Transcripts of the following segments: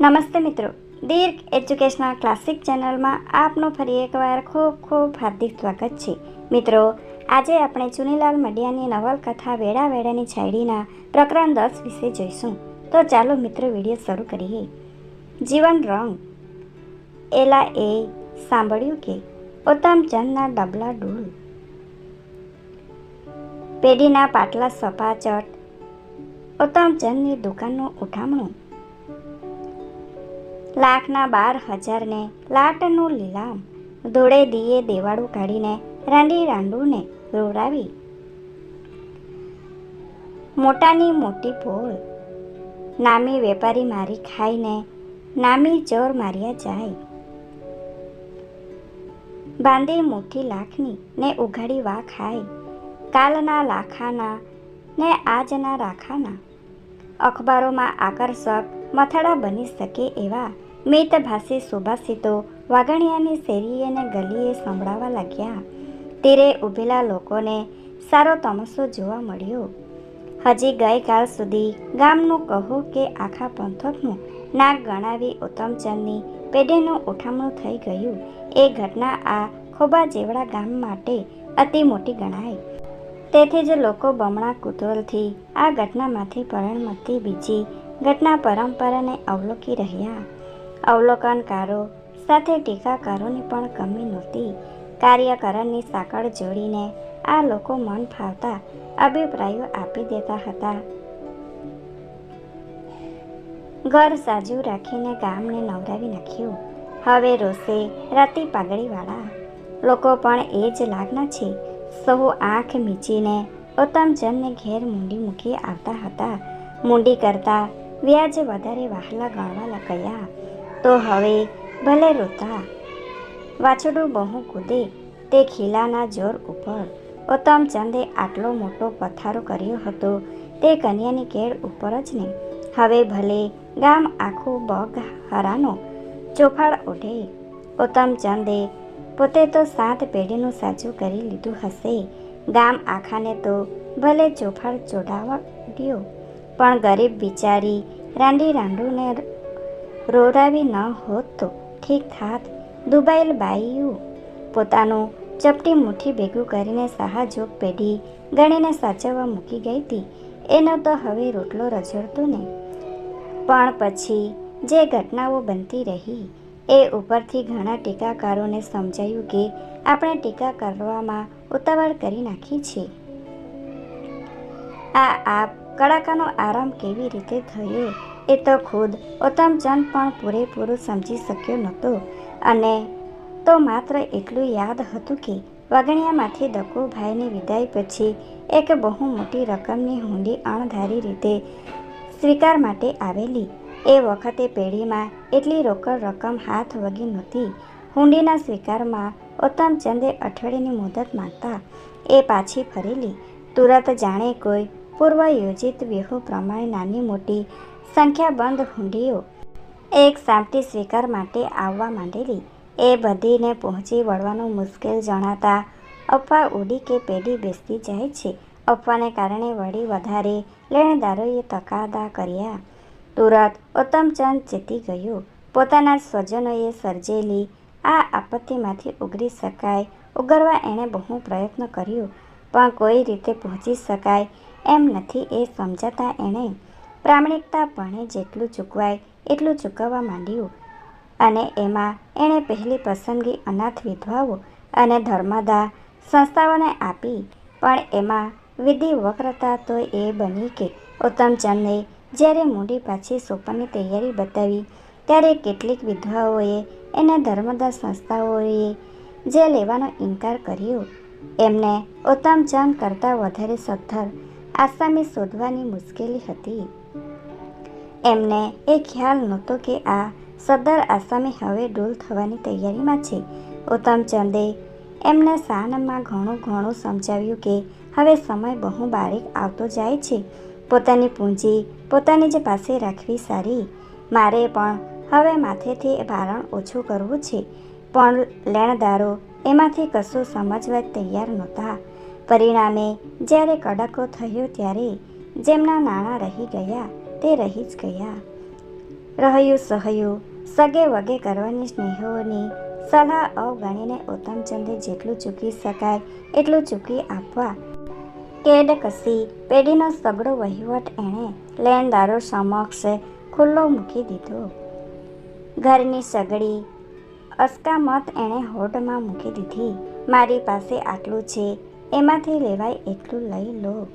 નમસ્તે મિત્રો. દીર્ઘ educational classic ચેનલમાં આપનું ફરી એકવાર ખૂબ ખૂબ હાર્દિક સ્વાગત છે. મિત્રો, આજે આપણે ચુનીલાલ મડિયાની નવલકથા વેડા વેડાની છાયડીના પ્રકરણ દસ વિશે જોઈશું. તો ચાલો મિત્રો વીડિયો શરૂ કરીએ. જીવન રંગ. એલા એ સાંભળ્યું કે ઉત્તમચંદના ડબલા ડૂલ પેઢીના પાટલા સપાચટ. ઉત્તમચંદની દુકાનનું ઉઠામણું. લાખના બાર હજારને લાટનું લીલામ. ધોળે દીએ દેવાળું કાઢીને રાંડી રાંડુને રોડાવી મોટાની મોટી પોલ. નામી વેપારી મારી ખાઈને નામી ચોર માર્યા જાય. બાંધી મોટી લાખની ને ઉઘાડી વા ખાય. કાલના લાખાના ને આજના રાખાના. અખબારોમાં આકર્ષક મથાળા બની શકે એવા મિતભાષી સુભાષિતો વાગણિયાની શેરી અને ગલીએ સંભળાવા લાગ્યા. તીરે ઊભેલા લોકોને સારો તમસો જોવા મળ્યો. હજી ગઈકાલ સુધી ગામનું કહો કે આખા પંથકનું નાક ગણાવી ઉત્તમચંદની પેઢીનું ઉઠામણું થઈ ગયું. એ ઘટના આ ખોબા જેવડા ગામ માટે અતિ મોટી ગણાય. તેથી જ લોકો બમણા કુતૂહલથી આ ઘટનામાંથી પરિણમતી બીજી ઘટના પરંપરાને અવલોકી રહ્યા. અવલોકનકારો સાથે ટીકાકારોની પણ કમી નહોતી. કાર્યકરણની સાંકળ જોડીને આ લોકો મન ફાવતા અભિપ્રાયો આપી દેતા હતા. ઘર સાજુ રાખીને ગામને નવરાવી નાખ્યું. હવે રોષે રાતી પાઘડીવાળા. લોકો પણ એ જ લાગના છે. સહુ આંખ મીચીને ઉત્તમજનને ઘેર મૂંડી મૂકી આવતા હતા. મૂંડી કરતા વ્યાજ વધારે વહાલા ગણવા લગાયા તો હવે ભલે રોતા વાછડું બહુ કૂદે તે ખીલાના જોર ઉપર ઉત્તમચંદે આટલો મોટો પથારો કર્યો હતો. તે કન્યાની કેળ ઉપર જ ને હવે ભલે ગામ આખું બગ હરાનો ચોફાળ ઉઠે ઉત્તમચંદે પોતે તો સાત પેઢીનું સાચું કરી લીધું હશે. ગામ આખાને તો ભલે ચોફાળ ચોડાવ્યો પણ ગરીબ બિચારી રાંડી રાંડુને રોરાવી ન હોત તો ઠીક થાત. દુબાયેલ બાઈઓ પોતાનું ચપટી મુઠ્ઠી ભેગું કરીને સહાજોગ પેઢી ગણીને સાચવવા મૂકી ગઈ હતી એનો તો હવે રોટલો રઝળતો ને પણ પછી જે ઘટનાઓ બનતી રહી, એ ઉપરથી ઘણા ટીકાકારોને સમજાયું કે આપણે ટીકા કરવામાં ઉતાવળ કરી નાખી છે. આ આપ કડાકાનો આરામ કેવી રીતે થયો? એ તો ખુદ ઉત્તમચંદ પણ પૂરેપૂરું સમજી શક્યો નહોતો. અને તો માત્ર એટલું યાદ હતું કે વગણિયામાંથી દકુભાઈની વિદાય પછી એક બહુ મોટી રકમની હુંડી અણધારી રીતે સ્વીકાર માટે આવેલી. એ વખતે પેઢીમાં એટલી રોકડ રકમ હાથ વગી નહોતી. હુંડીના સ્વીકારમાં ઉત્તમચંદે અઠવાડિયાની મુદત માંગતા એ પાછી ફરેલી. તુરત જાણે કોઈ પૂર્વ યોજિત વ્યૂહ પ્રમાણે નાની મોટી સંખ્યાબંધ હુંડીઓ. એક સામટી સ્વીકાર માટે આવવા માંડેલી. એ બધીને પહોંચી વળવાનું મુશ્કેલ જણાતા અફવા ઉડી કે પેઢી બેસતી જાય છે. અફવાને કારણે વળી વધારે લેણદારોએ તકાદા કર્યા. તુરત ઉત્તમચંદ ચેતી ગયો. પોતાના સ્વજનોએ સર્જેલી આ આપત્તિમાંથી ઉગરી શકાય ઉગરવા એણે બહુ પ્રયત્ન કર્યો, પણ કોઈ રીતે પહોંચી શકાય એમ નથી એ સમજાતા એણે પ્રામાણિકતાપણે જેટલું ચૂકવાય, એટલું ચૂકવવા માંડ્યું. અને એમાં એણે પહેલી પસંદગી અનાથ વિધવાઓ અને ધર્મદા સંસ્થાઓને આપી, પણ એમાં વિધિ વક્રતા તો એ બની કે ઉત્તમચંદે જ્યારે મૂડી પાછી સોંપવાની તૈયારી બતાવી, ત્યારે કેટલીક વિધવાઓએ એને ધર્મદા સંસ્થાઓએ જે લેવાનો ઇનકાર કર્યો, એમને ઉત્તમચંદ કરતાં વધારે સદ્ધર આસામી શોધવાની મુશ્કેલી હતી. એમને એ ખ્યાલ નહોતો કે આ સદર આસામી હવે ડોલ થવાની તૈયારીમાં છે. ઉત્તમચંદે એમને શાનમાં ઘણું ઘણું સમજાવ્યું કે હવે સમય બહુ બારીક આવતો જાય છે. પોતાની પૂંજી પોતાની જ પાસે રાખવી સારી. મારે પણ હવે માથેથી ભારણ ઓછું કરવું છે. પણ લેણદારો એમાંથી કશું સમજવા તૈયાર નહોતા. પરિણામે જ્યારે કડકો થયો ત્યારે જેમના નાણાં રહી ગયા તે રહી જ ગયા. રહ્યું સહયું, સગે વગે કરવાની સ્નેહોની સલાહ અવગણીને ઉત્તમચંદે જેટલું ચૂકી શકાય, એટલું ચૂકી આપવા. કેડ કસી, પેઢીનો સગડો વહીવટ એણે લેણદારો સમક્ષ ખુલ્લો મૂકી દીધો. ઘરની સગડી અસ્કામત એણે હોટમાં મૂકી દીધી. મારી પાસે આટલું છે, એમાંથી લેવાય એટલું લઈ લો.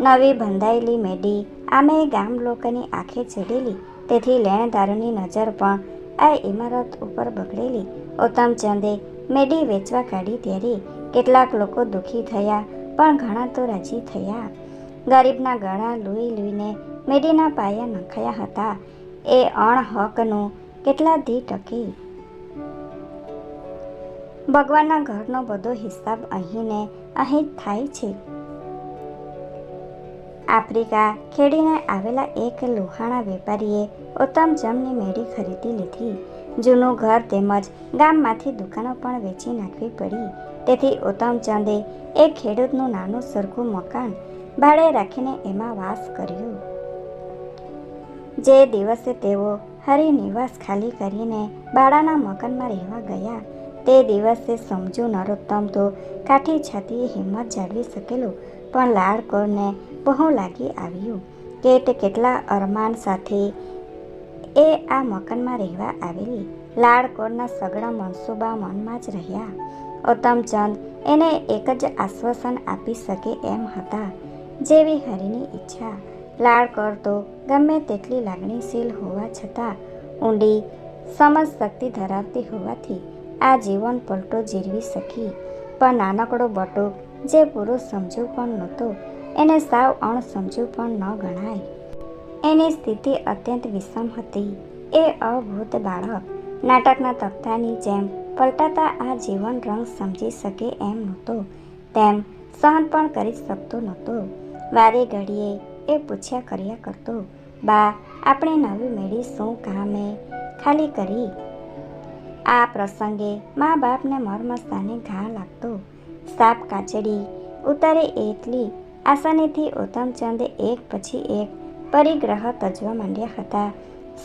નવી બંધાયેલી મેડી આમે ગામ લોકોની આંખે ચડેલી. તેથી લેણદારોની નજર પણ આ ઇમારત ઉપર બગડેલી. ઉત્તમચંદે મેડી વેચવા કાઢી ત્યારે કેટલાક લોકો દુઃખી થયા, પણ ઘણા તો રાજી થયા. ગરીબના ગળા લૂઈ લૂઈને મેડીના પાયા નખાયા હતા. એ અણહકનું કેટલા ધી ટકી? ભગવાનના ઘરનો બધો હિસાબ અહીંને અહીં જ થાય છે. આફ્રિકા ખેડીને આવેલા એક લોહાણા વેપારીએ ઉત્તમચંદની મેળી ખરીદી લીધી. જૂનું ઘર તેમજ ગામમાંથી દુકાનો પણ વેચી નાખવી પડી. તેથી ઉત્તમચંદે એક ખેડૂતનું નાનું સરખું મકાન ભાડે રાખીને એમાં વાસ કર્યો. જે દિવસે તેઓ હરિનિવાસ ખાલી કરીને બાળાના મકાનમાં રહેવા ગયા, તે દિવસે સમજુ નરોત્તમ તો કાઠી છાતીએ હિંમત જાળવી શકેલો. પણ લાડકોરને બહુ લાગી આવ્યું કે તે કેટલા અરમાન સાથે એ આ મકાનમાં રહેવા આવેલી. લાડકોડના સગડા મનસુબા મનમાં જ રહ્યા. ઉત્તમચંદ એને એક જ આશ્વાસન આપી શકે એમ હતા જેવી હરિની ઈચ્છા. લાડકોર તો ગમે તેટલી લાગણીશીલ હોવા છતાં ઊંડી સમજ શક્તિ ધરાવતી હોવાથી આ જીવન પલટો જીરવી શકી. પણ નાનકડો બટુક જે પૂરો સમજુ પણ નહોતો એને સાવ અણસમજુ પણ ન ગણાય. એની સ્થિતિ અત્યંત વિષમ હતી. એ અભૂત બાળક, નાટકના તખ્તાની જેમ પલટાતા આ જીવન રંગ સમજી શકે એમ નહોતો. તેમ સહન પણ કરી શકતો નહોતો. વારે ઘડીએ એ પૂછ્યા કર્યા કરતો, બા, આપણે નવી મેળી શું કામે ખાલી કરી? આ પ્રસંગે મા બાપને મર્મસ્થાને ઘા લાગતો. સાપ કાચડી ઉતારે એટલી આસાનીથી ઉત્તમચંદે એક પછી એક પરિગ્રહ તજવા માંડ્યા હતા.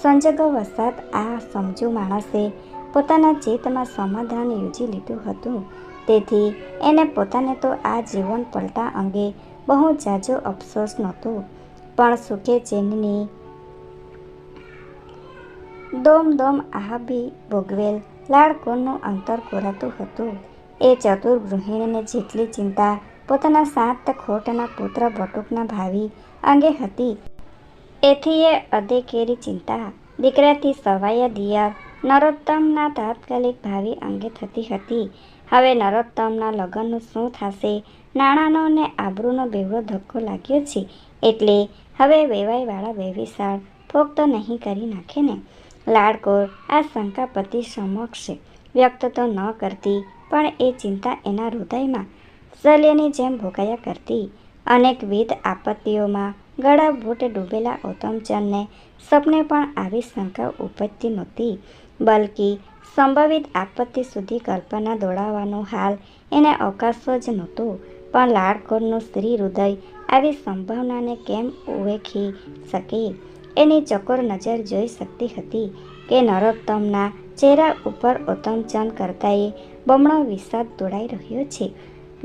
સંજોગવશાત આ સમજુ માણસે પોતાના ચિત્તમાં સમાધાન યોજી લીધું હતું. તેથી એને પોતાને તો આ જીવન પલટા અંગે બહુ જાજો અફસોસ નહોતો. પણ સુખે ચેનની દોમ દોમ આહાબી ભોગવેલ લાડકોરનું અંતર કોરાતું હતું. એ ચતુર ગૃહિણીને જેટલી ચિંતા પોતાના સાત ખોટના પુત્ર ભટુકના ભાવિ અંગે હતી. એથી એ અદેકેરી ચિંતા દીકરાથી સવાયા દિયર નરોત્તમના તાત્કાલિક ભાવિ અંગે થતી હતી. હવે નરોત્તમના લગ્નનું શું થશે? નાણાંનો ને આબરૂનો બેવડો ધક્કો લાગ્યો છે. એટલે હવે વેવાઈવાળા વેવિશાળ ફોક તો નહીં કરી નાખે ને? લાડકોર, આ શંકા પતિ સમક્ષ વ્યક્ત તો ન કરતી, પણ એ ચિંતા એના હૃદયમાં સલ્યની જેમ ભોગાયા કરતી અનેકવિધ આપત્તિઓમાં ગળાભૂટ ડૂબેલા ઉત્તમચંદને સપને પણ આવી શંકા ઉપજતી નહોતી, બલકી સંભવિત આપત્તિ સુધી કલ્પના દોડાવવાનો હાલ એને અવકાશ જ નહોતો, પણ લાડકોરનું સ્ત્રી હૃદય આવી સંભાવનાને કેમ ઓળખી શકે? એની ચકોર નજર જોઈ શકતી હતી કે નરોત્તમના ચહેરા ઉપર ઉત્તમચંદ કરતાંય બમણો વિષાદ દોડાઈ રહ્યો છે.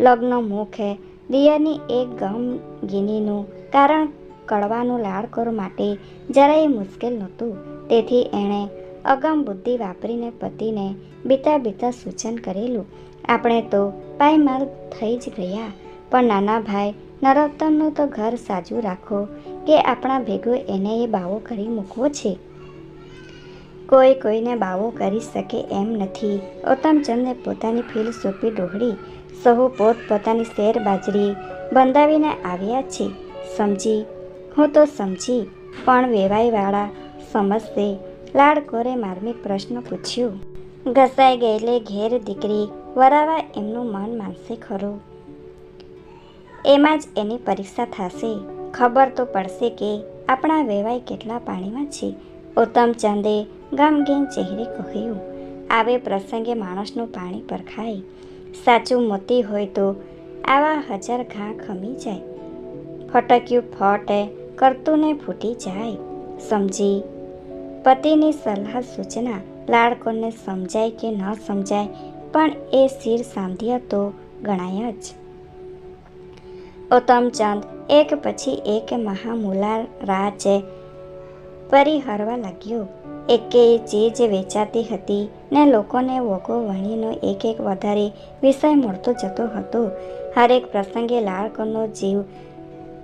લગ્ન મુખે દિયરની એક ગમ ગીનીનું કારણ કડવાનું લાડકોર માટે જરાય મુશ્કેલ નહોતું. તેથી એણે અગમ બુદ્ધિ વાપરીને પતિને બીતા બીતા સૂચન કરેલું. આપણે તો પાયમાલ થઈ જ ગયા, પણ નાના ભાઈ નરોત્તમનું તો ઘર સાજું રાખો કે આપણા ભેગો એને એ બાવો કરી મૂકવો છે. કોઈ કોઈને બાવો કરી શકે એમ નથી. ઉત્તમચંદે પોતાની ફિલસૂફી ડોહળી. સહુ પોત પોતાની શેર બાજરી બંધાવીને આવ્યા છે. સમજી? હું તો સમજી, પણ વેવાઈવાળા સમજશે. લાડકોરે માર્મિક પ્રશ્ન પૂછ્યું. ઘસાઈ ગયેલે ઘેર દીકરી વરાવા એમનું મન માનશે ખરું. એમાં જ એની પરીક્ષા થશે. ખબર તો પડશે કે આપણા વેવાઈ કેટલા પાણીમાં છે. ઉત્તમ ચંદે ગમગીન ચહેરે કહ્યું, આવે પ્રસંગે માણસનું પાણી પરખાય. સાચું મતી હોય તો આવા હજાર ઘા ખમી જાય. ફટક્યું ફટે કરતું ને ફૂટી જાય. સમજી, પતિની સલાહ સૂચના લાડકોને સમજાય કે ન સમજાય, પણ એ શિર સાંધ્ય તો ગણાય જ. ઉત્તમચંદ એક પછી એક મહામુલા રાજે પરિહરવા લાગ્યું. એકે ચીજ વેચાતી હતી ને લોકોને વોગો વણીનો એક એક વધારે વિષય મળતો જતો હતો. હરેક પ્રસંગે લાળકોનો જીવ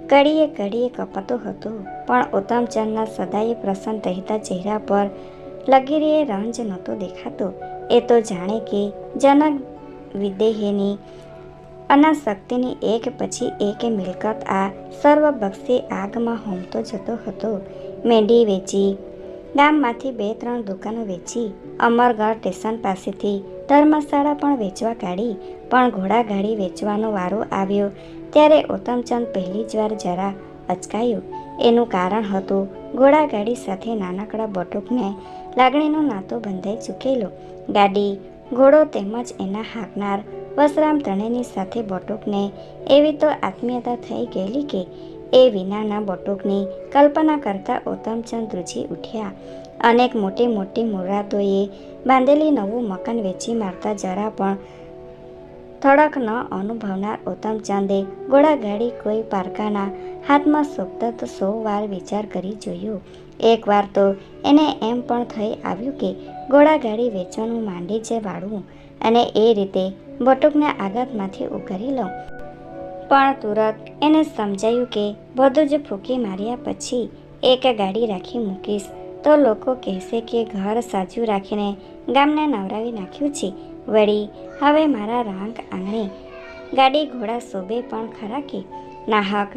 કડીએ કડીએ કપાતો હતો. પણ ઉત્તમચંદના સદાય પ્રસન્ન રહેતા ચહેરા પર લગીરીએ રંજ નહોતો દેખાતો. એ તો જાણે કે જનક વિદેહીની અનાશક્તિની એક પછી એક મિલકત આ સર્વબક્ષી આગમાં હોમતો જતો હતો. મેંઢી વેચી. ગામમાંથી બે, ત્રણ દુકાનો વેચી. અમરગઢ સ્ટેશન પાસેથી ધર્મશાળા પણ વેચવા કાઢી, પણ ઘોડાગાડી વેચવાનો વારો આવ્યો. ત્યારે ઉત્તમચંદ પહેલી જ વાર જરા અચકાયું. એનું કારણ હતું ઘોડાગાડી સાથે નાનકડા બટુકને લાગણીનો નાતો બંધાઈ ચૂકેલો. ગાડી, ઘોડો તેમજ એના હાંકનાર વસરામ ત્રણેયની સાથે બટુકને એવી તો આત્મીયતા થઈ ગયેલી કે એ વિનાના બટુકની કલ્પના કરતા ઉત્તમચંદ રૂજી ઉઠ્યા. અનેક મોટી મોટી મુરાતોએ બાંધેલી નવું મકાન વેચી મારતા જરા પણ થડક ન અનુભવનાર ઉત્તમચંદે ગોળાગાડી કોઈ પારકાના હાથમાં સોંપતા તો સો વાર વિચાર કરી જોયો. એકવાર તો એને એમ પણ થઈ આવ્યું કે ગોળાગાડી વેચવાનું માંડી છે વાળવું અને એ રીતે બટુકને આઘાતમાંથી ઉગારી લઉં. પણ તુરત એને સમજાયું કે બધું જ ફૂંકી માર્યા પછી એક ગાડી રાખી મૂકીશ. તો લોકો કહેશે કે ઘર સાજું રાખીને ગામને નવરાવી નાખ્યું છે. વળી, હવે મારા રાંક આંગણે ગાડી ઘોડા શોભે પણ ખરા કે? નાહક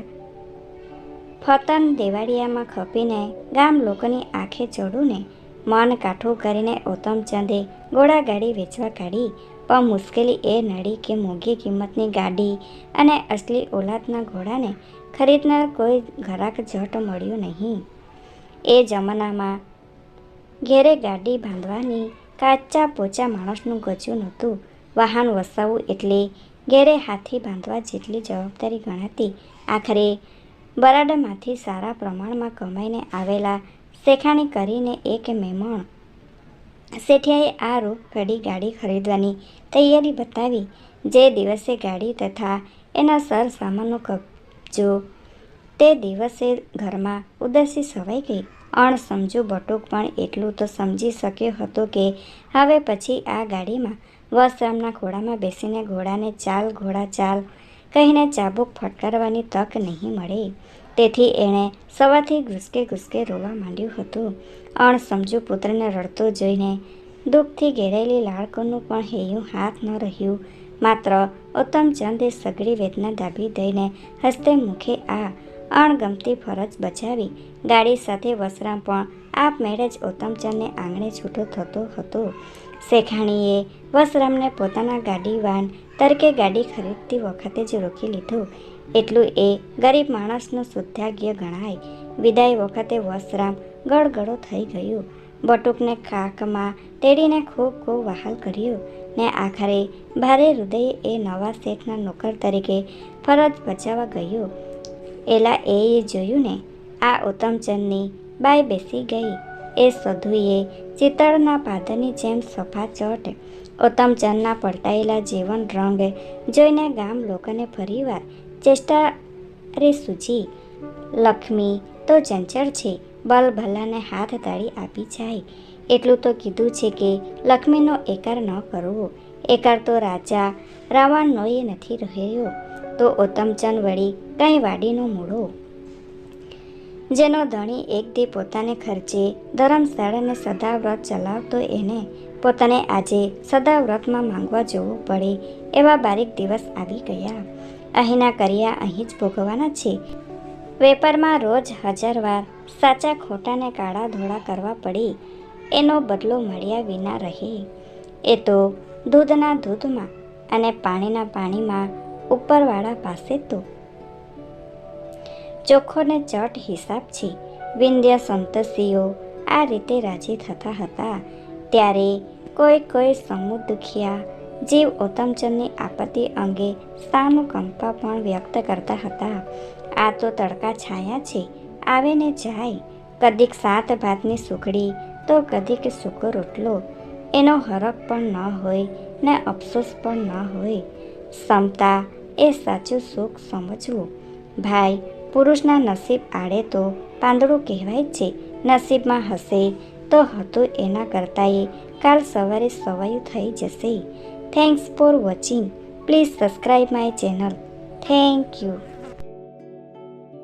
ફતન દેવાડિયામાં ખપીને ગામ લોકોની આંખે ચડું ને મન કાઠું કરીને ઉત્તમચંદે ઘોડા ગાડી વેચવા કાઢી પણ મુશ્કેલી એ નડી કે મોંઘી કિંમતની ગાડી અને અસલી ઓલાદના ઘોડાને ખરીદનાર કોઈ ઘરાક જટ મળ્યું નહીં. એ જમાનામાં ઘેરે ગાડી બાંધવાની કાચા પોચા માણસનું ગજું નહોતું. વાહન વસાવવું એટલે ઘેરે હાથી બાંધવા જેટલી જવાબદારી ગણાતી. આખરે બરાડામાંથી સારા પ્રમાણમાં કમાઈને આવેલા શેખાણી કરીને એક મહેમાન શેઠિયાએ આ રૂપ ઘડી ગાડી ખરીદવાની તૈયારી બતાવી. જે દિવસે ગાડી તથા એના સર સામાનનો કબજો તે દિવસે ઘરમાં ઉદાસી સવાઈ ગઈ. અણસમજુ બટુક પણ એટલું તો સમજી શક્યો હતો કે હવે પછી આ ગાડીમાં વસરામના ઘોડામાં બેસીને ઘોડાને ચાલ, ઘોડા ચાલ કહીને ચાબુક ફટકારવાની તક નહીં મળે. તેથી એણે સવારથી ઘૂસકે ઘૂસકે રોવા માંડ્યું હતું. અણસમજુ પુત્રને રડતો જોઈને દુઃખથી ઘેરાયેલી લાળકોનું પણ હૈયું હાથ ન રહ્યું. માત્ર ઉત્તમચંદે સઘળી વેદના દાબી દઈને હસ્તે મુખે આ અણગમતી ફરજ બજાવી. ગાડી સાથે વસરામ પણ આપમેળે જ ઉત્તમચંદને આંગણે છૂટો થતો હતો. શેખાણીએ વસરામને પોતાના ગાડીવાન તરીકે ગાડી ખરીદતી વખતે જ રોકી લીધો. એટલું એ ગરીબ માણસનું સુધાગ્ય ગણાય. વિદાય વખતે વસરામ ગળગળો થઈ ગયું. બટુકને ખાકમાં તેડીને ખૂબ ખૂબ વહાલ કર્યો ને આખરે ભારે હૃદયે એ નવા શેઠના નોકર તરીકે ફરજ બજાવવા ગયો. એલા એ જોયું ને, આ ઉત્તમચંદની બાય બેસી ગઈ. એ સધુએ ચિતળના પાદરની જેમ સફાચટ ઉત્તમચંદના પલટાયેલા જીવન રંગ જોઈને ગામ લોકોને ફરીવાર ચેષ્ટા રે સૂજી લક્ષ્મી, તો ચંચળ છે. બલ ભલાને હાથ તાળી આપી જાય. એટલું તો કીધું છે કે લક્ષ્મીનો એકાર ન કરવો. એકાર તો રાજા રાવણનોએ નથી રહ્યો. તો ઉત્તમચંદ વળી કંઈ વાડીનો મૂળો? જેનો ધણી એક દી પોતાને ખર્ચે ધર્મશાળાને સદાવ્રત ચલાવતો એને પોતાને આજે સદાવ્રતમાં માંગવા જવું પડે એવા બારીક દિવસ આવી ગયા. અહીંના કર્યા અહીં જ ભોગવવાના છે. વેપારમાં રોજ હજાર વાર સાચા ખોટાને કાળા ધોળા કરવા પડી. એનો બદલો મળ્યા વિના રહે. એ તો દૂધના દૂધમાં અને પાણીના પાણીમાં ઉપરવાળા પાસે તો. ચોખ્ખો ને ચટ હિસાબ છે. વિંધ્ય સંતસીઓ આ રીતે રાજી થતા હતા. ત્યારે કોઈ કોઈ સમૂહ દુખિયા, જીવ ઉત્તમચંદની આપત્તિ અંગે સાનુકંપા પણ વ્યક્ત કરતા હતા. આ તો તડકા છાયા છે. આવે ને જાય, કદીક સાત ભાતની સુખડી, તો કદીક સૂકો રોટલો. એનો હરખ પણ ન હોય ને અફસોસ પણ ન હોય. ક્ષમતા એ સાચું સુખ સમજવું. ભાઈ, પુરુષના નસીબ આડે તો પાંદડું કહેવાય જ છે. નસીબમાં હશે તો હતું એના કરતાંય કાલ સવારે સવાયું થઈ જશે. Thanks for watching please subscribe my channel thank you